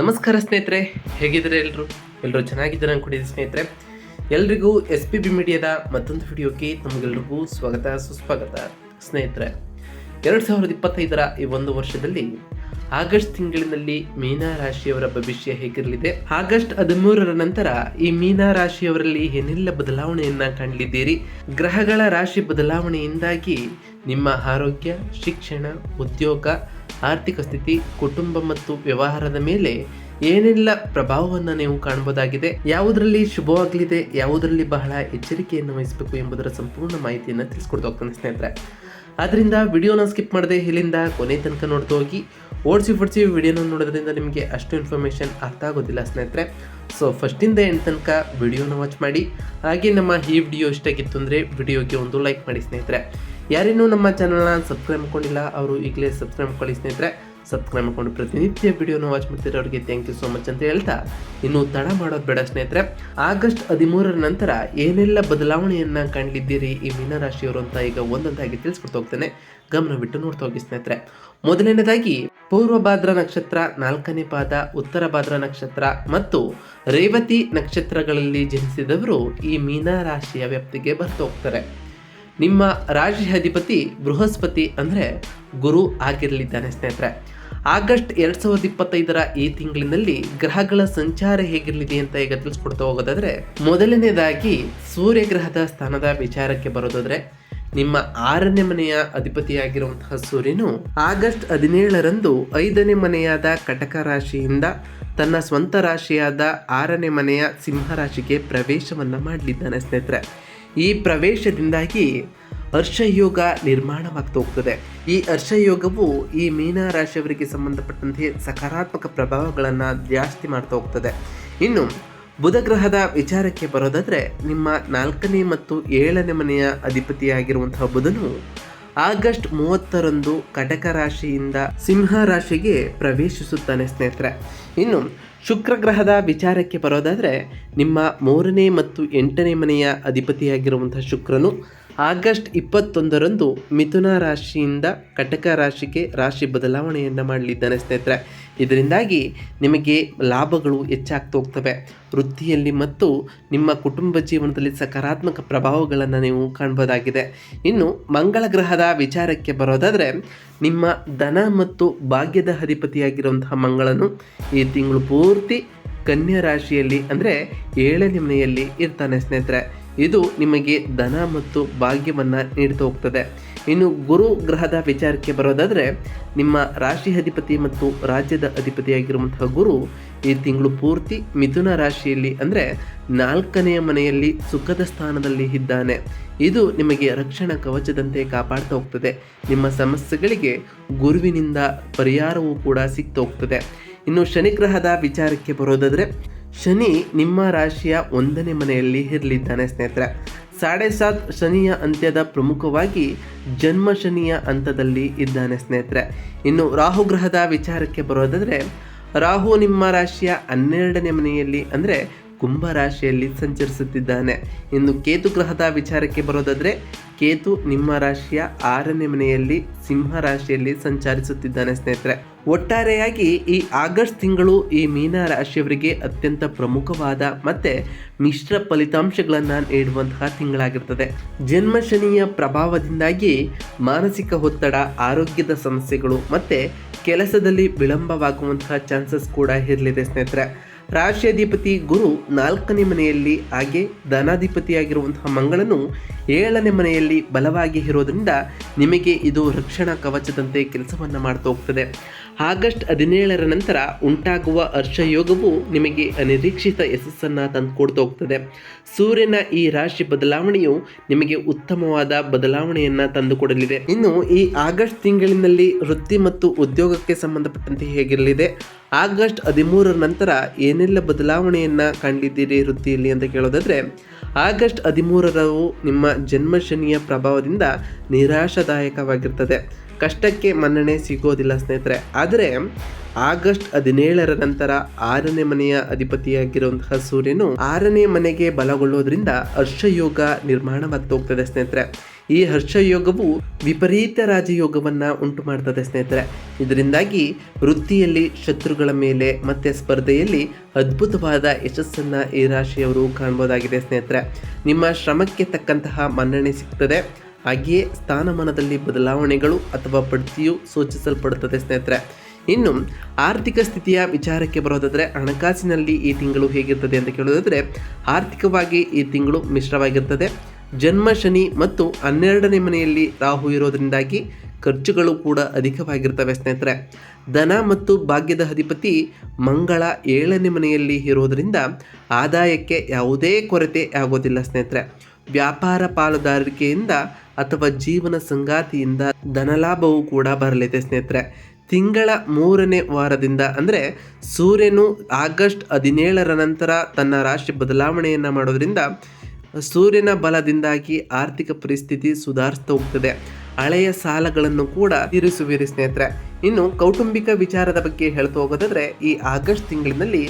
ನಮಸ್ಕಾರ ಸ್ನೇಹಿತರೆ, ಹೇಗಿದ್ದಾರೆ ಎಲ್ಲರೂ ಎಲ್ಲರೂ ಚೆನ್ನಾಗಿದ್ದಾರೆ ಅನ್ಕೊಂಡಿದ್ದೆ ಸ್ನೇಹಿತರೆ. ಎಲ್ರಿಗೂ ಎಸ್ ಪಿ ಬಿ ಮೀಡಿಯಾದ ಮತ್ತೊಂದು ವಿಡಿಯೋಕ್ಕೆ ತಮಗೆಲ್ರಿಗೂ ಸ್ವಾಗತ, ಸುಸ್ವಾಗತ ಸ್ನೇಹಿತರೆ. ಎರಡು ಸಾವಿರದ ಇಪ್ಪತ್ತೈದರ ಈ ಒಂದು ವರ್ಷದಲ್ಲಿ ಆಗಸ್ಟ್ ತಿಂಗಳಿನಲ್ಲಿ ಮೀನಾ ರಾಶಿಯವರ ಭವಿಷ್ಯ ಹೇಗಿರಲಿದೆ? ಆಗಸ್ಟ್ ಹದಿಮೂರರ ನಂತರ ಈ ಮೀನಾ ರಾಶಿಯವರಲ್ಲಿ ಏನೆಲ್ಲ ಬದಲಾವಣೆಯನ್ನ ಕಾಣಲಿದ್ದೀರಿ? ಗ್ರಹಗಳ ರಾಶಿ ಬದಲಾವಣೆಯಿಂದಾಗಿ ನಿಮ್ಮ ಆರೋಗ್ಯ, ಶಿಕ್ಷಣ, ಉದ್ಯೋಗ ಆರ್ಥಿಕ ಸ್ಥಿತಿ, ಕುಟುಂಬ ಮತ್ತು ವ್ಯವಹಾರದ ಮೇಲೆ ಏನೆಲ್ಲ ಪ್ರಭಾವವನ್ನು ನೀವು ಕಾಣಬಹುದಾಗಿದೆ ಯಾವುದರಲ್ಲಿ ಶುಭವಾಗಲಿದೆ, ಯಾವುದರಲ್ಲಿ ಬಹಳ ಎಚ್ಚರಿಕೆಯನ್ನು ವಹಿಸಬೇಕು ಎಂಬುದರ ಸಂಪೂರ್ಣ ಮಾಹಿತಿಯನ್ನು ತಿಳಿಸ್ಕೊಡ್ತಾ ಹೋಗ್ತಾನೆ ಸ್ನೇಹಿತರೆ. ಆದ್ದರಿಂದ ವಿಡಿಯೋನ ಸ್ಕಿಪ್ ಮಾಡದೆ ಇಲ್ಲಿಂದ ಕೊನೆ ತನಕ ನೋಡ್ತಾ ಹೋಗಿ, ಓಡಿಸಿ ಫೋಡಿಸಿ ವಿಡಿಯೋನ ನೋಡೋದ್ರಿಂದ ನಿಮಗೆ ಅಷ್ಟು ಇನ್ಫಾರ್ಮೇಷನ್ ಅರ್ಥ ಆಗೋದಿಲ್ಲ ಸ್ನೇಹಿತರೆ. ಸೊ, ಫಸ್ಟಿಂದ ಎಂಡ್ ತನಕ ವಿಡಿಯೋನ ವಾಚ್ ಮಾಡಿ, ಹಾಗೆ ನಮ್ಮ ಈ ವಿಡಿಯೋ ಇಷ್ಟ ಆಗಿತ್ತು ಅಂದರೆ ವಿಡಿಯೋಗೆ ಒಂದು ಲೈಕ್ ಮಾಡಿ ಸ್ನೇಹಿತರೆ. ಯಾರೇನೂ ನಮ್ಮ ಚಾನಲ್ನ ಸಬ್ಸ್ಕ್ರೈಬ್ ಮಾಡ್ಕೊಂಡಿಲ್ಲ, ಅವರು ಈಗಲೇ ಸಬ್ಸ್ಕ್ರೈಬ್ ಮಾಡ್ಕೊಳ್ಳಿ ಸ್ನೇಹಿತರೆ. ಸಬ್ಸ್ಕ್ರೈಬ್ ಮಾಡ್ಕೊಂಡು ಪ್ರತಿನಿತ್ಯ ವಿಡಿಯೋನ ವಾಚ್ ಮಾಡ್ತಿರೋರಿಗೆ ಥ್ಯಾಂಕ್ ಯು ಸೋ ಮಚ್ ಅಂತ ಹೇಳ್ತಾ ಇನ್ನು ತಡ ಮಾಡೋದು ಬೇಡ ಸ್ನೇಹಿತರೆ. ಆಗಸ್ಟ್ ಹದಿಮೂರರ ನಂತರ ಏನೆಲ್ಲ ಬದಲಾವಣೆಯನ್ನು ಕಂಡಿದ್ದೀರಿ ಈ ಮೀನರಾಶಿಯವರು ಅಂತ ಈಗ ಒಂದೊಂದಾಗಿ ತಿಳಿಸ್ಕೊಡ್ತಾ ಹೋಗ್ತೇನೆ. ಗಮನ ಬಿಟ್ಟು ನೋಡ್ತಾ ಹೋಗಿ ಸ್ನೇಹಿತರೆ. ಮೊದಲನೇದಾಗಿ ಪೂರ್ವ ಭಾದ್ರ ನಕ್ಷತ್ರ, ನಾಲ್ಕನೇ ಪಾದ, ಉತ್ತರ ಭಾದ್ರ ನಕ್ಷತ್ರ ಮತ್ತು ರೇವತಿ ನಕ್ಷತ್ರಗಳಲ್ಲಿ ಜನಿಸಿದವರು ಈ ಮೀನರಾಶಿಯ ವ್ಯಾಪ್ತಿಗೆ ಬರ್ತಾ ಹೋಗ್ತಾರೆ. ನಿಮ್ಮ ರಾಜ್ಯಾಧಿಪತಿ ಬೃಹಸ್ಪತಿ ಅಂದರೆ ಗುರು ಆಗಿರಲಿದ್ದಾನೆ ಸ್ನೇಹಿತರೆ. ಆಗಸ್ಟ್ ಎರಡು ಸಾವಿರದ ಇಪ್ಪತ್ತೈದರ ಈ ತಿಂಗಳಿನಲ್ಲಿ ಗ್ರಹಗಳ ಸಂಚಾರ ಹೇಗಿರಲಿದೆ ಅಂತ ಈಗ ತಿಳಿಸ್ಕೊಡ್ತಾ ಹೋಗೋದಾದ್ರೆ, ಮೊದಲನೇದಾಗಿ ಸೂರ್ಯ ಗ್ರಹದ ಸ್ಥಾನದ ವಿಚಾರಕ್ಕೆ ಬರೋದಾದ್ರೆ, ನಿಮ್ಮ ಆರನೇ ಮನೆಯ ಅಧಿಪತಿಯಾಗಿರುವಂತಹ ಸೂರ್ಯನು ಆಗಸ್ಟ್ ಹದಿನೇಳರಂದು ಐದನೇ ಮನೆಯಾದ ಕಟಕ ರಾಶಿಯಿಂದ ತನ್ನ ಸ್ವಂತ ರಾಶಿಯಾದ ಆರನೇ ಮನೆಯ ಸಿಂಹ ರಾಶಿಗೆ ಪ್ರವೇಶವನ್ನ ಮಾಡಲಿದ್ದಾನೆ ಸ್ನೇಹಿತರೆ. ಈ ಪ್ರವೇಶದಿಂದಾಗಿ ಹರ್ಷಯೋಗ ನಿರ್ಮಾಣವಾಗ್ತಾ ಹೋಗ್ತದೆ. ಈ ಹರ್ಷಯೋಗವು ಈ ಮೀನ ರಾಶಿಯವರಿಗೆ ಸಂಬಂಧಪಟ್ಟಂತೆ ಸಕಾರಾತ್ಮಕ ಪ್ರಭಾವಗಳನ್ನು ಜಾಸ್ತಿ ಮಾಡ್ತಾ ಹೋಗ್ತದೆ. ಇನ್ನು ಬುಧ ಗ್ರಹದ ವಿಚಾರಕ್ಕೆ ಬರೋದಾದರೆ, ನಿಮ್ಮ ನಾಲ್ಕನೇ ಮತ್ತು ಏಳನೇ ಮನೆಯ ಅಧಿಪತಿಯಾಗಿರುವಂತಹ ಬುಧನು ಆಗಸ್ಟ್ ಮೂವತ್ತರಂದು ಕಟಕ ರಾಶಿಯಿಂದ ಸಿಂಹ ರಾಶಿಗೆ ಪ್ರವೇಶಿಸುತ್ತಾನೆ ಸ್ನೇಹಿತರೆ. ಇನ್ನು ಶುಕ್ರ ಗ್ರಹದ ವಿಚಾರಕ್ಕೆ ಬರೋದಾದರೆ, ನಿಮ್ಮ ಮೂರನೇ ಮತ್ತು ಎಂಟನೇ ಮನೆಯ ಅಧಿಪತಿಯಾಗಿರುವಂಥ ಶುಕ್ರನು ಆಗಸ್ಟ್ ಇಪ್ಪತ್ತೊಂದರಂದು ಮಿಥುನ ರಾಶಿಯಿಂದ ಕಟಕ ರಾಶಿಗೆ ರಾಶಿ ಬದಲಾವಣೆಯನ್ನು ಮಾಡಲಿದ್ದಾನೆ ಸ್ನೇಹಿತರೆ. ಇದರಿಂದಾಗಿ ನಿಮಗೆ ಲಾಭಗಳು ಹೆಚ್ಚಾಗ್ತಾ ಹೋಗ್ತವೆ. ವೃತ್ತಿಯಲ್ಲಿ ಮತ್ತು ನಿಮ್ಮ ಕುಟುಂಬ ಜೀವನದಲ್ಲಿ ಸಕಾರಾತ್ಮಕ ಪ್ರಭಾವಗಳನ್ನು ನೀವು ಕಾಣ್ಬೋದಾಗಿದೆ. ಇನ್ನು ಮಂಗಳ ಗ್ರಹದ ವಿಚಾರಕ್ಕೆ ಬರೋದಾದರೆ, ನಿಮ್ಮ ಧನ ಮತ್ತು ಭಾಗ್ಯದ ಅಧಿಪತಿಯಾಗಿರುವಂತಹ ಮಂಗಳನು ಈ ತಿಂಗಳು ಪೂರ್ತಿ ಕನ್ಯಾ ರಾಶಿಯಲ್ಲಿ ಅಂದರೆ ಏಳನೇ ಮನೆಯಲ್ಲಿ ಇರ್ತಾನೆ ಸ್ನೇಹಿತರೆ. ಇದು ನಿಮಗೆ ಧನ ಮತ್ತು ಭಾಗ್ಯವನ್ನು ನೀಡ್ತಾ ಹೋಗ್ತದೆ. ಇನ್ನು ಗುರು ಗ್ರಹದ ವಿಚಾರಕ್ಕೆ ಬರೋದಾದರೆ, ನಿಮ್ಮ ರಾಶಿ ಅಧಿಪತಿ ಮತ್ತು ರಾಜ್ಯದ ಅಧಿಪತಿಯಾಗಿರುವಂತಹ ಗುರು ಈ ತಿಂಗಳು ಪೂರ್ತಿ ಮಿಥುನ ರಾಶಿಯಲ್ಲಿ ಅಂದರೆ ನಾಲ್ಕನೆಯ ಮನೆಯಲ್ಲಿ ಸುಖದ ಸ್ಥಾನದಲ್ಲಿ ಇದ್ದಾನೆ. ಇದು ನಿಮಗೆ ರಕ್ಷಣಾ ಕವಚದಂತೆ ಕಾಪಾಡ್ತಾ ಹೋಗ್ತದೆ. ನಿಮ್ಮ ಸಮಸ್ಯೆಗಳಿಗೆ ಗುರುವಿನಿಂದ ಪರಿಹಾರವೂ ಕೂಡ ಸಿಗ್ತಾ ಹೋಗ್ತದೆ. ಇನ್ನು ಶನಿ ಗ್ರಹದ ವಿಚಾರಕ್ಕೆ ಬರೋದಾದರೆ, ಶನಿ ನಿಮ್ಮ ರಾಶಿಯ ಒಂದನೇ ಮನೆಯಲ್ಲಿ ಇರಲಿದ್ದಾನೆ ಸ್ನೇಹಿತರೆ. ಸಾಡೆ ಸಾತ್ ಶನಿಯ ಅಂತ್ಯದ ಪ್ರಮುಖವಾಗಿ ಜನ್ಮ ಶನಿಯ ಹಂತದಲ್ಲಿ ಇದ್ದಾನೆ ಸ್ನೇಹಿತರೆ. ಇನ್ನು ರಾಹು ಗ್ರಹದ ವಿಚಾರಕ್ಕೆ ಬರೋದಾದರೆ, ರಾಹು ನಿಮ್ಮ ರಾಶಿಯ ಹನ್ನೆರಡನೇ ಮನೆಯಲ್ಲಿ ಅಂದರೆ ಕುಂಭ ರಾಶಿಯಲ್ಲಿ ಸಂಚರಿಸುತ್ತಿದ್ದಾನೆ. ಇನ್ನು ಕೇತು ಗ್ರಹದ ವಿಚಾರಕ್ಕೆ ಬರೋದಾದರೆ, ಕೇತು ನಿಮ್ಮ ರಾಶಿಯ ಆರನೇ ಮನೆಯಲ್ಲಿ ಸಿಂಹ ರಾಶಿಯಲ್ಲಿ ಸಂಚರಿಸುತ್ತಿದ್ದಾನೆ ಸ್ನೇಹಿತರೆ. ಒಟ್ಟಾರೆಯಾಗಿ ಈ ಆಗಸ್ಟ್ ತಿಂಗಳು ಈ ಮೀನ ರಾಶಿಯವರಿಗೆ ಅತ್ಯಂತ ಪ್ರಮುಖವಾದ ಮತ್ತು ಮಿಶ್ರ ಫಲಿತಾಂಶಗಳನ್ನು ನೀಡುವಂತಹ ತಿಂಗಳಾಗಿರ್ತದೆ. ಜನ್ಮ ಶನಿಯ ಪ್ರಭಾವದಿಂದಾಗಿ ಮಾನಸಿಕ ಒತ್ತಡ, ಆರೋಗ್ಯದ ಸಮಸ್ಯೆಗಳು ಮತ್ತು ಕೆಲಸದಲ್ಲಿ ವಿಳಂಬವಾಗುವಂತಹ ಚಾನ್ಸಸ್ ಕೂಡ ಇರಲಿದೆ ಸ್ನೇಹಿತರೆ. ರಾಶಿಯಾಧಿಪತಿ ಗುರು ನಾಲ್ಕನೇ ಮನೆಯಲ್ಲಿ ಹಾಗೆ ಧನಾಧಿಪತಿಯಾಗಿರುವಂತಹ ಮಂಗಳನು ಏಳನೇ ಮನೆಯಲ್ಲಿ ಬಲವಾಗಿ ಇರೋದರಿಂದ ನಿಮಗೆ ಇದು ರಕ್ಷಣಾ ಕವಚದಂತೆ ಕೆಲಸವನ್ನು ಮಾಡ್ತಾ ಹೋಗ್ತದೆ. ಆಗಸ್ಟ್ ಹದಿನೇಳರ ನಂತರ ಉಂಟಾಗುವ ಹರ್ಷಯೋಗವು ನಿಮಗೆ ಅನಿರೀಕ್ಷಿತ ಯಶಸ್ಸನ್ನು ತಂದುಕೊಡ್ತಾ ಹೋಗ್ತದೆ ಸೂರ್ಯನ ಈ ರಾಶಿ ಬದಲಾವಣೆಯು ನಿಮಗೆ ಉತ್ತಮವಾದ ಬದಲಾವಣೆಯನ್ನು ತಂದುಕೊಡಲಿದೆ ಇನ್ನು ಈ ಆಗಸ್ಟ್ ತಿಂಗಳಿನಲ್ಲಿ ವೃತ್ತಿ ಮತ್ತು ಉದ್ಯೋಗಕ್ಕೆ ಸಂಬಂಧಪಟ್ಟಂತೆ ಹೇಗಿರಲಿದೆ? ಆಗಸ್ಟ್ ಹದಿಮೂರರ ನಂತರ ಏನೆಲ್ಲ ಬದಲಾವಣೆಯನ್ನು ಕಂಡಿದ್ದೀರಿ ವೃತ್ತಿಯಲ್ಲಿ ಅಂತ ಕೇಳೋದಾದರೆ, ಆಗಸ್ಟ್ ಹದಿಮೂರರವು ನಿಮ್ಮ ಜನ್ಮ ಶನಿಯ ಪ್ರಭಾವದಿಂದ ನಿರಾಶಾದಾಯಕವಾಗಿರ್ತದೆ. ಕಷ್ಟಕ್ಕೆ ಮನ್ನಣೆ ಸಿಗೋದಿಲ್ಲ ಸ್ನೇಹಿತರೆ. ಆದರೆ ಆಗಸ್ಟ್ ಹದಿನೇಳರ ನಂತರ ಆರನೇ ಮನೆಯ ಅಧಿಪತಿಯಾಗಿರುವಂತಹ ಸೂರ್ಯನು ಆರನೇ ಮನೆಗೆ ಬಲಗೊಳ್ಳೋದ್ರಿಂದ ಹರ್ಷಯೋಗ ನಿರ್ಮಾಣವಾಗ್ತಾ ಹೋಗ್ತದೆ ಸ್ನೇಹಿತರೆ. ಈ ಹರ್ಷಯೋಗವು ವಿಪರೀತ ರಾಜಯೋಗವನ್ನು ಉಂಟು ಮಾಡ್ತದೆ ಸ್ನೇಹಿತರೆ. ಇದರಿಂದಾಗಿ ವೃತ್ತಿಯಲ್ಲಿ ಶತ್ರುಗಳ ಮೇಲೆ ಮತ್ತೆ ಸ್ಪರ್ಧೆಯಲ್ಲಿ ಅದ್ಭುತವಾದ ಯಶಸ್ಸನ್ನ ಈ ರಾಶಿಯವರು ಕಾಣ್ಬೋದಾಗಿದೆ ಸ್ನೇಹಿತರೆ. ನಿಮ್ಮ ಶ್ರಮಕ್ಕೆ ತಕ್ಕಂತಹ ಮನ್ನಣೆ ಸಿಗ್ತದೆ. ಹಾಗೆಯೇ ಸ್ಥಾನಮಾನದಲ್ಲಿ ಬದಲಾವಣೆಗಳು ಅಥವಾ ಬಡ್ತಿಯು ಸೂಚಿಸಲ್ಪಡುತ್ತದೆ, ಸ್ನೇಹಿತರೆ. ಇನ್ನು, ಆರ್ಥಿಕ ಸ್ಥಿತಿಯ ವಿಚಾರಕ್ಕೆ ಬರೋದಾದರೆ, ಹಣಕಾಸಿನಲ್ಲಿ ಈ ತಿಂಗಳು ಹೇಗಿರ್ತದೆ ಅಂತ ಕೇಳೋದಾದರೆ, ಆರ್ಥಿಕವಾಗಿ ಈ ತಿಂಗಳು ಮಿಶ್ರವಾಗಿರ್ತದೆ. ಜನ್ಮ ಶನಿ ಮತ್ತು ಹನ್ನೆರಡನೇ ಮನೆಯಲ್ಲಿ ರಾಹು ಇರೋದರಿಂದಾಗಿ ಖರ್ಚುಗಳು ಕೂಡ ಅಧಿಕವಾಗಿರ್ತವೆ, ಸ್ನೇಹಿತರೆ. ಧನ ಮತ್ತು ಭಾಗ್ಯದ ಅಧಿಪತಿ ಮಂಗಳ ಏಳನೇ ಮನೆಯಲ್ಲಿ ಇರೋದರಿಂದ ಆದಾಯಕ್ಕೆ ಯಾವುದೇ ಕೊರತೆ ಆಗೋದಿಲ್ಲ, ಸ್ನೇಹಿತರೆ. ವ್ಯಾಪಾರ ಪಾಲುದಾರಿಕೆಯಿಂದ ಅಥವಾ ಜೀವನ ಸಂಗಾತಿಯಿಂದ ಧನಲಾಭವೂ ಕೂಡ ಬರಲಿದೆ ಸ್ನೇಹಿತರೆ. ತಿಂಗಳ ಮೂರನೇ ವಾರದಿಂದ ಅಂದರೆ ಸೂರ್ಯನು ಆಗಸ್ಟ್ ಹದಿನೇಳರ ನಂತರ ತನ್ನ ರಾಶಿ ಬದಲಾವಣೆಯನ್ನು ಮಾಡೋದರಿಂದ ಸೂರ್ಯನ ಬಲದಿಂದಾಗಿ ಆರ್ಥಿಕ ಪರಿಸ್ಥಿತಿ ಸುಧಾರಿಸ್ತಾ ಹೋಗ್ತದೆ. ಹಳೆಯ ಸಾಲಗಳನ್ನು ಕೂಡ ತೀರಿಸುವಿರಿ ಸ್ನೇಹಿತರೆ. ಇನ್ನು ಕೌಟುಂಬಿಕ ವಿಚಾರದ ಬಗ್ಗೆ ಹೇಳ್ತಾ ಹೋಗೋದಾದರೆ ಈ ಆಗಸ್ಟ್ ತಿಂಗಳಿನಲ್ಲಿ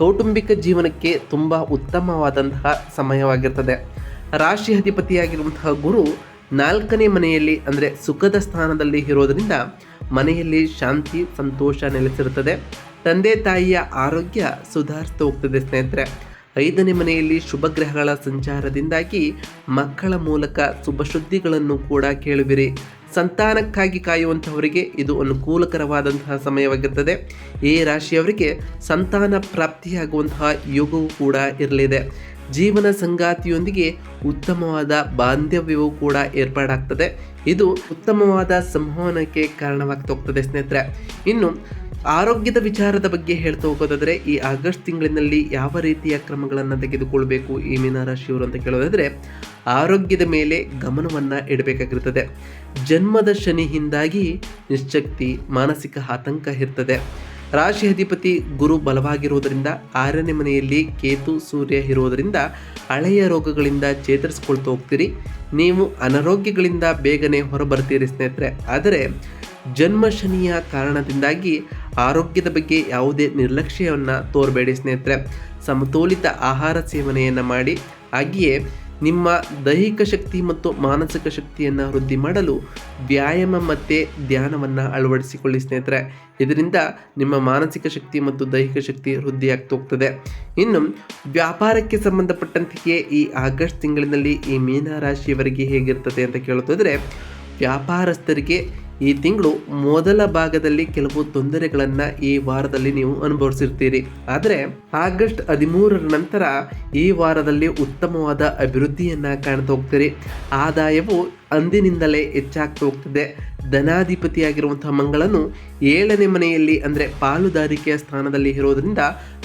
ಕೌಟುಂಬಿಕ ಜೀವನಕ್ಕೆ ತುಂಬ ಉತ್ತಮವಾದಂತಹ ಸಮಯವಾಗಿರ್ತದೆ. ರಾಶಿ ಅಧಿಪತಿಯಾಗಿರುವಂತಹ ಗುರು ನಾಲ್ಕನೇ ಮನೆಯಲ್ಲಿ, ಅಂದರೆ ಸುಖದ ಸ್ಥಾನದಲ್ಲಿ ಇರೋದರಿಂದ ಮನೆಯಲ್ಲಿ ಶಾಂತಿ, ಸಂತೋಷ ನೆಲೆಸಿರುತ್ತದೆ. ತಂದೆ, ತಾಯಿಯ ಆರೋಗ್ಯ ಸುಧಾರಿಸ್ತಾ ಹೋಗ್ತದೆ ಸ್ನೇಹಿತರೆ. ಐದನೇ ಮನೆಯಲ್ಲಿ ಶುಭ ಗ್ರಹಗಳ ಸಂಚಾರದಿಂದಾಗಿ ಮಕ್ಕಳ ಮೂಲಕ ಶುಭ ಶುದ್ಧಿಗಳನ್ನು ಕೂಡ ಕೇಳುವಿರಿ. ಸಂತಾನಕ್ಕಾಗಿ ಕಾಯುವಂಥವರಿಗೆ ಇದು ಅನುಕೂಲಕರವಾದಂತಹ ಸಮಯವಾಗಿರ್ತದೆ. ಈ ರಾಶಿಯವರಿಗೆ ಸಂತಾನ ಪ್ರಾಪ್ತಿಯಾಗುವಂತಹ ಯೋಗವೂ ಕೂಡ ಇರಲಿದೆ. ಜೀವನ ಸಂಗಾತಿಯೊಂದಿಗೆ ಉತ್ತಮವಾದ ಬಾಂಧವ್ಯವು ಕೂಡ ಏರ್ಪಾಡಾಗ್ತದೆ. ಇದು ಉತ್ತಮವಾದ ಸಂವಹನಕ್ಕೆ ಕಾರಣವಾಗ್ತಾ ಹೋಗ್ತದೆ ಸ್ನೇಹಿತರೆ. ಇನ್ನು, ಆರೋಗ್ಯದ ವಿಚಾರದ ಬಗ್ಗೆ ಹೇಳ್ತಾ ಹೋಗೋದಾದರೆ, ಈ ಆಗಸ್ಟ್ ತಿಂಗಳಿನಲ್ಲಿ ಯಾವ ರೀತಿಯ ಕ್ರಮಗಳನ್ನು ತೆಗೆದುಕೊಳ್ಬೇಕು ಈ ಮೀನರಾಶಿಯವರು ಅಂತ ಕೇಳೋದಾದ್ರೆ, ಆರೋಗ್ಯದ ಮೇಲೆ ಗಮನವನ್ನು ಇಡಬೇಕಾಗಿರ್ತದೆ. ಜನ್ಮದ ಶನಿಯಿಂದಾಗಿ ನಿಶ್ಚಕ್ತಿ ಮಾನಸಿಕ ಆತಂಕ ಇರ್ತದೆ. ರಾಶಿ ಅಧಿಪತಿ ಗುರು ಬಲವಾಗಿರುವುದರಿಂದ ಆರನೇ ಮನೆಯಲ್ಲಿ ಕೇತು ಸೂರ್ಯ ಇರುವುದರಿಂದ ಹಳೆಯ ರೋಗಗಳಿಂದ ಚೇತರಿಸ್ಕೊಳ್ತಾ ಹೋಗ್ತೀರಿ. ನೀವು ಅನಾರೋಗ್ಯಗಳಿಂದ ಬೇಗನೆ ಹೊರಬರ್ತೀರಿ ಸ್ನೇಹಿತರೆ. ಆದರೆ ಜನ್ಮ ಶನಿಯ ಕಾರಣದಿಂದಾಗಿ ಆರೋಗ್ಯದ ಬಗ್ಗೆ ಯಾವುದೇ ನಿರ್ಲಕ್ಷ್ಯವನ್ನು ತೋರಬೇಡಿ ಸ್ನೇಹಿತರೆ. ಸಮತೋಲಿತ ಆಹಾರ ಸೇವನೆಯನ್ನು ಮಾಡಿ. ಹಾಗೆಯೇ ನಿಮ್ಮ ದೈಹಿಕ ಶಕ್ತಿ ಮತ್ತು ಮಾನಸಿಕ ಶಕ್ತಿಯನ್ನು ವೃದ್ಧಿ ಮಾಡಲು ವ್ಯಾಯಾಮ ಮತ್ತು ಧ್ಯಾನವನ್ನು ಅಳವಡಿಸಿಕೊಳ್ಳಿ ಸ್ನೇಹಿತರೆ. ಇದರಿಂದ ನಿಮ್ಮ ಮಾನಸಿಕ ಶಕ್ತಿ ಮತ್ತು ದೈಹಿಕ ಶಕ್ತಿ ವೃದ್ಧಿಯಾಗ್ತಾ ಹೋಗ್ತದೆ. ಇನ್ನು ವ್ಯಾಪಾರಕ್ಕೆ ಸಂಬಂಧಪಟ್ಟಂತೆಯೇ ಈ ಆಗಸ್ಟ್ ತಿಂಗಳಿನಲ್ಲಿ ಈ ಮೀನ ರಾಶಿಯವರೆಗೆ ಹೇಗಿರ್ತದೆ ಅಂತ ಕೇಳುತ್ತಿದ್ರೆ ವ್ಯಾಪಾರಸ್ಥರಿಗೆ ಈ ತಿಂಗಳು ಮೊದಲ ಭಾಗದಲ್ಲಿ ಕೆಲವು ತೊಂದರೆಗಳನ್ನು ಈ ವಾರದಲ್ಲಿ ನೀವು ಅನುಭವಿಸಿರ್ತೀರಿ. ಆದರೆ ಆಗಸ್ಟ್ ಹದಿಮೂರರ ನಂತರ ಈ ವಾರದಲ್ಲಿ ಉತ್ತಮವಾದ ಅಭಿವೃದ್ಧಿಯನ್ನು ಕಾಣ್ತಾ ಹೋಗ್ತೀರಿ. ಆದಾಯವು ಅಂದಿನಿಂದಲೇ ಹೆಚ್ಚಾಗ್ತಾ ಹೋಗ್ತದೆ. ಧನಾಧಿಪತಿಯಾಗಿರುವಂತಹ ಮಂಗಳನು ಏಳನೇ ಮನೆಯಲ್ಲಿ ಅಂದರೆ ಪಾಲುದಾರಿಕೆಯ ಸ್ಥಾನದಲ್ಲಿ ಇರೋದರಿಂದ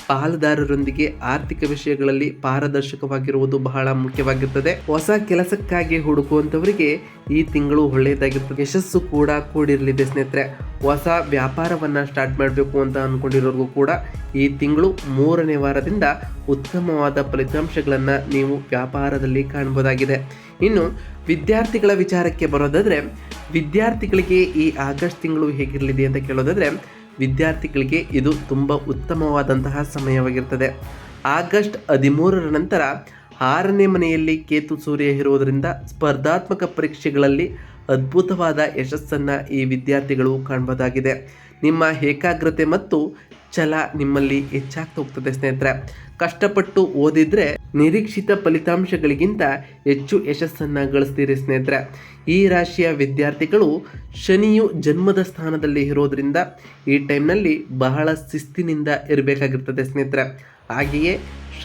ಪಾಲುದಾರರೊಂದಿಗೆ ಆರ್ಥಿಕ ವಿಷಯಗಳಲ್ಲಿ ಪಾರದರ್ಶಕವಾಗಿರುವುದು ಬಹಳ ಮುಖ್ಯವಾಗಿರ್ತದೆ. ಹೊಸ ಕೆಲಸಕ್ಕಾಗಿ ಹುಡುಕುವಂತವರಿಗೆ ಈ ತಿಂಗಳು ಒಳ್ಳೆಯದಾಗಿರ್ತದೆ. ಯಶಸ್ಸು ಕೂಡ ಕೂಡಿರಲಿದೆ ಸ್ನೇಹಿತರೆ. ಹೊಸ ವ್ಯಾಪಾರವನ್ನು ಸ್ಟಾರ್ಟ್ ಮಾಡಬೇಕು ಅಂತ ಅಂದ್ಕೊಂಡಿರೋರಿಗೂ ಕೂಡ ಈ ತಿಂಗಳು ಮೂರನೇ ವಾರದಿಂದ ಉತ್ತಮವಾದ ಫಲಿತಾಂಶಗಳನ್ನು ನೀವು ವ್ಯಾಪಾರದಲ್ಲಿ ಕಾಣ್ಬೋದಾಗಿದೆ. ಇನ್ನು ವಿದ್ಯಾರ್ಥಿಗಳ ವಿಚಾರಕ್ಕೆ ಬರೋದಾದರೆ, ವಿದ್ಯಾರ್ಥಿಗಳಿಗೆ ಈ ಆಗಸ್ಟ್ ತಿಂಗಳು ಹೇಗಿರಲಿದೆ ಅಂತ ಕೇಳೋದಾದರೆ ವಿದ್ಯಾರ್ಥಿಗಳಿಗೆ ಇದು ತುಂಬ ಉತ್ತಮವಾದಂತಹ ಸಮಯವಾಗಿರ್ತದೆ. ಆಗಸ್ಟ್ ಹದಿಮೂರರ ನಂತರ ಆರನೇ ಮನೆಯಲ್ಲಿ ಕೇತು ಸೂರ್ಯ ಇರುವುದರಿಂದ ಸ್ಪರ್ಧಾತ್ಮಕ ಪರೀಕ್ಷೆಗಳಲ್ಲಿ ಅದ್ಭುತವಾದ ಯಶಸ್ಸನ್ನು ಈ ವಿದ್ಯಾರ್ಥಿಗಳು ಕಾಣಬಹುದಾಗಿದೆ ನಿಮ್ಮ ಏಕಾಗ್ರತೆ ಮತ್ತು ಛಲ ನಿಮ್ಮಲ್ಲಿ ಹೆಚ್ಚಾಗ್ತಾ ಹೋಗ್ತದೆ ಸ್ನೇಹಿತರೆ. ಕಷ್ಟಪಟ್ಟು ಓದಿದ್ರೆ ನಿರೀಕ್ಷಿತ ಫಲಿತಾಂಶಗಳಿಗಿಂತ ಹೆಚ್ಚು ಯಶಸ್ಸನ್ನು ಗಳಿಸ್ತೀರಿ ಸ್ನೇಹಿತರೆ. ಈ ರಾಶಿಯ ವಿದ್ಯಾರ್ಥಿಗಳು ಶನಿಯು ಜನ್ಮದ ಸ್ಥಾನದಲ್ಲಿ ಇರೋದ್ರಿಂದ ಈ ಟೈಮ್ನಲ್ಲಿ ಬಹಳ ಶಿಸ್ತಿನಿಂದ ಇರಬೇಕಾಗಿರ್ತದೆ ಸ್ನೇಹಿತರೆ. ಹಾಗೆಯೇ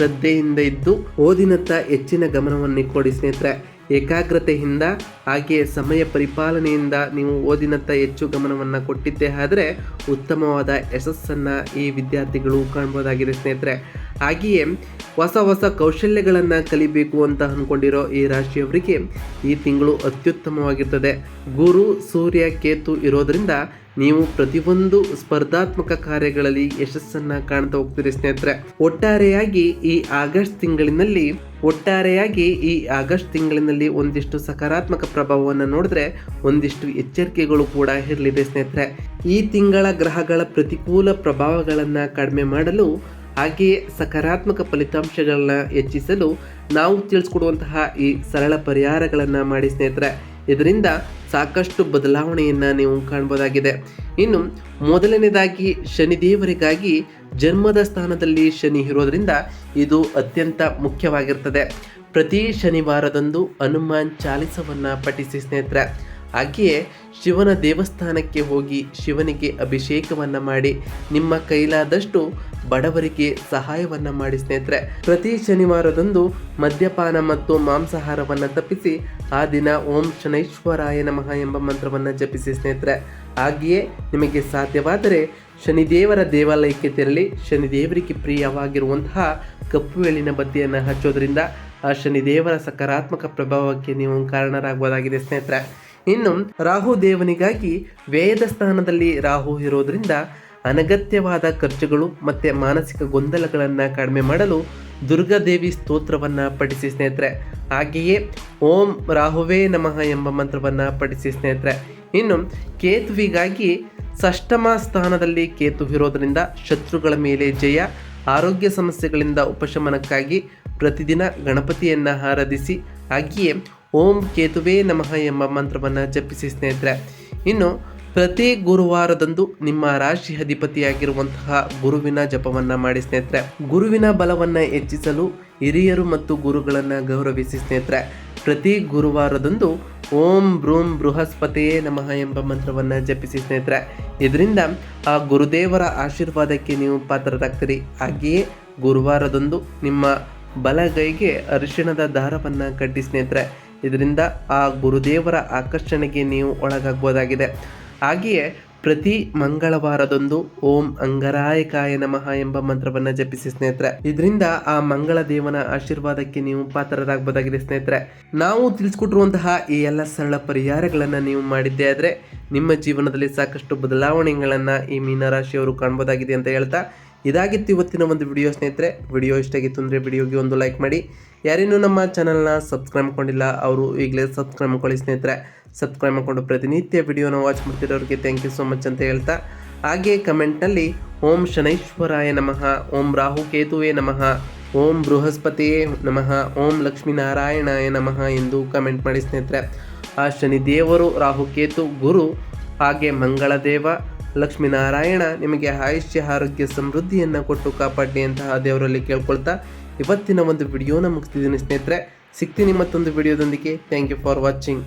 ಶ್ರದ್ಧೆಯಿಂದ ಇದ್ದು ಓದಿನತ್ತ ಹೆಚ್ಚಿನ ಗಮನವನ್ನು ಕೊಡಿ ಸ್ನೇಹಿತರೆ. ಏಕಾಗ್ರತೆಯಿಂದ, ಹಾಗೆಯೇ ಸಮಯ ಪರಿಪಾಲನೆಯಿಂದ ನೀವು ಓದಿನತ್ತ ಹೆಚ್ಚು ಗಮನವನ್ನು ಕೊಟ್ಟಿದ್ದೇ ಆದರೆ ಉತ್ತಮವಾದ ಯಶಸ್ಸನ್ನು ಈ ವಿದ್ಯಾರ್ಥಿಗಳು ಕಾಣ್ಬೋದಾಗಿದೆ ಸ್ನೇಹಿತರೆ. ಹಾಗೆಯೇ ಹೊಸ ಹೊಸ ಕೌಶಲ್ಯಗಳನ್ನು ಕಲಿಬೇಕು ಅಂತ ಅಂದ್ಕೊಂಡಿರೋ ಈ ರಾಶಿಯವರಿಗೆ ಈ ತಿಂಗಳು ಅತ್ಯುತ್ತಮವಾಗಿರ್ತದೆ. ಗುರು, ಸೂರ್ಯ, ಕೇತು ಇರೋದರಿಂದ ನೀವು ಪ್ರತಿಯೊಂದು ಸ್ಪರ್ಧಾತ್ಮಕ ಕಾರ್ಯಗಳಲ್ಲಿ ಯಶಸ್ಸನ್ನು ಕಾಣ್ತಾ ಹೋಗ್ತೀರಿ ಸ್ನೇಹಿತರೆ. ಒಟ್ಟಾರೆಯಾಗಿ ಈ ಆಗಸ್ಟ್ ತಿಂಗಳಿನಲ್ಲಿ, ಒಟ್ಟಾರೆಯಾಗಿ ಈ ಆಗಸ್ಟ್ ತಿಂಗಳಿನಲ್ಲಿ ಒಂದಿಷ್ಟು ಸಕಾರಾತ್ಮಕ ಪ್ರಭಾವವನ್ನು ನೋಡಿದ್ರೆ ಒಂದಿಷ್ಟು ಎಚ್ಚರಿಕೆಗಳು ಕೂಡ ಇರಲಿದೆ ಸ್ನೇಹಿತರೆ. ಈ ತಿಂಗಳ ಗ್ರಹಗಳ ಪ್ರತಿಕೂಲ ಪ್ರಭಾವಗಳನ್ನು ಕಡಿಮೆ ಮಾಡಲು ಹಾಗೆಯೇ ಸಕಾರಾತ್ಮಕ ಫಲಿತಾಂಶಗಳನ್ನ ಹೆಚ್ಚಿಸಲು ನಾವು ತಿಳಿಸ್ಕೊಡುವಂತಹ ಈ ಸರಳ ಪರಿಹಾರಗಳನ್ನು ಮಾಡಿ ಸ್ನೇಹಿತರೆ. ಇದರಿಂದ ಸಾಕಷ್ಟು ಬದಲಾವಣೆಯನ್ನು ನೀವು ಕಾಣ್ಬೋದಾಗಿದೆ. ಇನ್ನು ಮೊದಲನೇದಾಗಿ ಶನಿದೇವರಿಗಾಗಿ ಜನ್ಮದ ಸ್ಥಾನದಲ್ಲಿ ಶನಿ ಇರೋದರಿಂದ ಇದು ಅತ್ಯಂತ ಮುಖ್ಯವಾಗಿರ್ತದೆ. ಪ್ರತಿ ಶನಿವಾರದಂದು ಹನುಮಾನ್ ಚಾಲಿಸವನ್ನು ಪಠಿಸಿ ಸ್ನೇಹಿತರೆ ಹಾಗೆಯೇ ಶಿವನ ದೇವಸ್ಥಾನಕ್ಕೆ ಹೋಗಿ ಶಿವನಿಗೆ ಅಭಿಷೇಕವನ್ನು ಮಾಡಿ, ನಿಮ್ಮ ಕೈಲಾದಷ್ಟು ಬಡವರಿಗೆ ಸಹಾಯವನ್ನು ಮಾಡಿ ಸ್ನೇಹಿತರೆ. ಪ್ರತಿ ಶನಿವಾರದಂದು ಮದ್ಯಪಾನ ಮತ್ತು ಮಾಂಸಾಹಾರವನ್ನು ತಪ್ಪಿಸಿ ಆ ದಿನ ಓಂ ಶನೈಶ್ವರಾಯ ನಮಃ ಎಂಬ ಮಂತ್ರವನ್ನು ಜಪಿಸಿ ಸ್ನೇಹಿತರೆ. ಹಾಗೆಯೇ ನಿಮಗೆ ಸಾಧ್ಯವಾದರೆ ಶನಿದೇವರ ದೇವಾಲಯಕ್ಕೆ ತೆರಳಿ ಶನಿದೇವರಿಗೆ ಪ್ರಿಯವಾಗಿರುವಂತಹ ಕಪ್ಪು ಎಳಿನ ಬತ್ತಿಯನ್ನು ಹಚ್ಚೋದ್ರಿಂದ ಆ ಶನಿದೇವರ ಸಕಾರಾತ್ಮಕ ಪ್ರಭಾವಕ್ಕೆ ನೀವು ಕಾರಣರಾಗಬಹುದಾಗಿದೆ ಸ್ನೇಹಿತರೆ. ಇನ್ನು ರಾಹು ದೇವನಿಗಾಗಿ ವ್ಯಯದ ಸ್ಥಾನದಲ್ಲಿ ರಾಹು ಇರೋದ್ರಿಂದ ಅನಗತ್ಯವಾದ ಖರ್ಚುಗಳು ಮತ್ತು ಮಾನಸಿಕ ಗೊಂದಲಗಳನ್ನು ಕಡಿಮೆ ಮಾಡಲು ದುರ್ಗಾದೇವಿ ಸ್ತೋತ್ರವನ್ನು ಪಠಿಸಿ ಸ್ನೇಹಿತರೆ. ಹಾಗೆಯೇ ಓಂ ರಾಹುವೇ ನಮಃ ಎಂಬ ಮಂತ್ರವನ್ನು ಪಠಿಸಿ ಸ್ನೇಹಿತರೆ. ಇನ್ನು ಕೇತುವಿಗಾಗಿ ಷಷ್ಠಮ ಸ್ಥಾನದಲ್ಲಿ ಕೇತು ಇರೋದರಿಂದ ಶತ್ರುಗಳ ಮೇಲೆ ಜಯ, ಆರೋಗ್ಯ ಸಮಸ್ಯೆಗಳಿಂದ ಉಪಶಮನಕ್ಕಾಗಿ ಪ್ರತಿದಿನ ಗಣಪತಿಯನ್ನು ಆರಾಧಿಸಿ, ಹಾಗೆಯೇ ಓಂ ಕೇತುವೇ ನಮಃ ಎಂಬ ಮಂತ್ರವನ್ನು ಜಪಿಸಿ ಸ್ನೇಹಿತರೆ. ಇನ್ನು ಪ್ರತಿ ಗುರುವಾರದಂದು ನಿಮ್ಮ ರಾಶಿ ಅಧಿಪತಿಯಾಗಿರುವಂತಹ ಗುರುವಿನ ಜಪವನ್ನು ಮಾಡಿ ಸ್ನೇಹಿತರೆ. ಗುರುವಿನ ಬಲವನ್ನು ಹೆಚ್ಚಿಸಲು ಹಿರಿಯರು ಮತ್ತು ಗುರುಗಳನ್ನು ಗೌರವಿಸಿ ಸ್ನೇಹಿತರೆ. ಪ್ರತಿ ಗುರುವಾರದಂದು ಓಂ ಬ್ರೂಂ ಬೃಹಸ್ಪತಿಯೇ ನಮಃ ಎಂಬ ಮಂತ್ರವನ್ನು ಜಪಿಸಿ ಸ್ನೇಹಿತರೆ. ಇದರಿಂದ ಆ ಗುರುದೇವರ ಆಶೀರ್ವಾದಕ್ಕೆ ನೀವು ಪಾತ್ರರಾಗ್ತೀರಿ. ಹಾಗೆಯೇ ಗುರುವಾರದಂದು ನಿಮ್ಮ ಬಲಗೈಗೆ ಅರಿಶಿಣದ ದಾರವನ್ನು ಕಟ್ಟಿ ಸ್ನೇಹಿತರೆ. ಇದರಿಂದ ಆ ಗುರುದೇವರ ಆಕರ್ಷಣೆಗೆ ನೀವು ಒಳಗಾಗ್ಬೋದಾಗಿದೆ. ಹಾಗೆಯೇ ಪ್ರತಿ ಮಂಗಳವಾರದೊಂದು ಓಂ ಅಂಗರಾಯಕಾಯ ನಮಃ ಎಂಬ ಮಂತ್ರವನ್ನು ಜಪಿಸಿ ಸ್ನೇಹಿತರೆ. ಇದರಿಂದ ಆ ಮಂಗಳ ದೇವನ ಆಶೀರ್ವಾದಕ್ಕೆ ನೀವು ಪಾತ್ರರಾಗಬಹುದಾಗಿದೆ ಸ್ನೇಹಿತರೆ. ನಾವು ತಿಳಿಸ್ಕೊಟ್ಟಿರುವಂತಹ ಈ ಎಲ್ಲ ಸರಳ ಪರಿಹಾರಗಳನ್ನು ನೀವು ಮಾಡಿದ್ದೇ ಆದರೆ ನಿಮ್ಮ ಜೀವನದಲ್ಲಿ ಸಾಕಷ್ಟು ಬದಲಾವಣೆಗಳನ್ನು ಈ ಮೀನರಾಶಿಯವರು ಕಾಣ್ಬೋದಾಗಿದೆ ಅಂತ ಹೇಳ್ತಾ ಇದಾಗಿತ್ತು ಇವತ್ತಿನ ಒಂದು ವಿಡಿಯೋ ಸ್ನೇಹಿತರೆ. ವಿಡಿಯೋ ಇಷ್ಟ ಆಗಿತ್ತು ಅಂದರೆ ವಿಡಿಯೋಗೆ ಒಂದು ಲೈಕ್ ಮಾಡಿ. ಯಾರೇನೂ ನಮ್ಮ ಚಾನಲ್ನ ಸಬ್ಸ್ಕ್ರೈಬ್ ಮಾಡ್ಕೊಂಡಿಲ್ಲ, ಅವರು ಈಗಲೇ ಸಬ್ಸ್ಕ್ರೈಬ್ ಮಾಡ್ಕೊಳ್ಳಿ ಸ್ನೇಹಿತರೆ. ಸಬ್ಸ್ಕ್ರೈಬ್ ಮಾಡಿಕೊಂಡು ಪ್ರತಿನಿತ್ಯ ವಿಡಿಯೋನ ವಾಚ್ ಮಾಡ್ತಿರೋರಿಗೆ ಥ್ಯಾಂಕ್ ಯು ಸೋ ಮಚ್ ಅಂತ ಹೇಳ್ತಾ. ಹಾಗೆ ಕಮೆಂಟ್ನಲ್ಲಿ ಓಂ ಶನೈಶ್ವರಾಯ ನಮಃ, ಓಂ ರಾಹು ಕೇತುವೇ ನಮಃ, ಓಂ ಬೃಹಸ್ಪತಿಯೇ ನಮಃ, ಓಂ ಲಕ್ಷ್ಮೀನಾರಾಯಣಾಯ ನಮಃ ಎಂದು ಕಮೆಂಟ್ ಮಾಡಿ ಸ್ನೇಹಿತರೆ. ಆ ಶನಿದೇವರು, ರಾಹುಕೇತು, ಗುರು, ಹಾಗೆ ಮಂಗಳದೇವ ಲಕ್ಷ್ಮೀನಾರಾಯಣ ನಿಮಗೆ ಆಯುಷ್ಯ ಆರೋಗ್ಯ ಸಮೃದ್ಧಿಯನ್ನು ಕೊಟ್ಟು ಕಾಪಾಡಿ ಅಂತಹ ದೇವರಲ್ಲಿ ಕೇಳ್ಕೊಳ್ತಾ ಇವತ್ತಿನ ಒಂದು ವಿಡಿಯೋನ ಮುಗಿಸ್ತಿದ್ದೀನಿ ಸ್ನೇಹಿತರೆ. ಸಿಗ್ತೀನಿ ಮತ್ತೊಂದು ವಿಡಿಯೋದೊಂದಿಗೆ. Thank you for watching